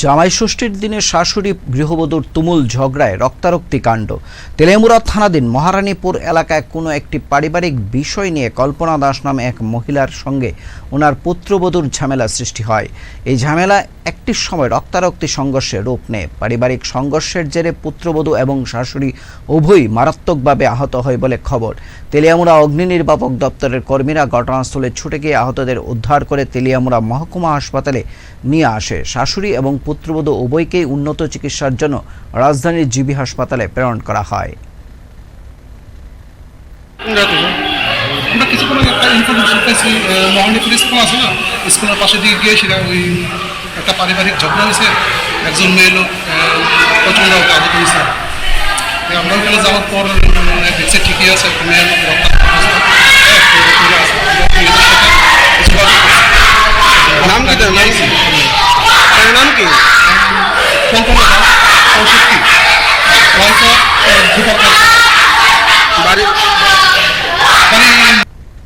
জামাই ষষ্ঠীর দিনে শাশুড়ি গৃহবধূর তুমুল ঝগড়ায় রক্তারক্তি কাণ্ড। তেলেমুরা থানাধীন মহারানীপুর এলাকায় কোনো একটি পারিবারিক বিষয় নিয়ে কল্পনা দাস নামে এক মহিলার সঙ্গে ওনার পুত্রবধূর ঝামেলা সৃষ্টি হয়। এই ঝামেলা একটি সময় রক্তারক্তি সংঘর্ষে রূপ নেয়। পারিবারিক সংঘর্ষের জেরে পুত্রবধূ এবং শাশুড়ি উভয়ই মারাত্মকভাবে আহত হয় বলে খবর। তেলিয়ামুড়া অগ্নি নির্বাপক দপ্তরের কর্মীরা ঘটনাস্থলে ছুটে গিয়ে আহতদের উদ্ধার করে তেলিয়ামুড়া মহকুমা হাসপাতালে নিয়ে আসে। শাশুড়ি এবং পুত্রবধূ উভয়কেই উন্নত চিকিৎসার জন্য রাজধানীর জিবি হাসপাতালে প্রেরণ করা হয়। একটা স্কুল আছে না? স্কুলের পাশে দিয়ে গিয়ে সেটা ওই একটা পারিবারিক একজন মেয়ে লোক প্রচণ্ড আহত আমরা যাওয়ার পর মানে ঠিকই আছে মেয়ের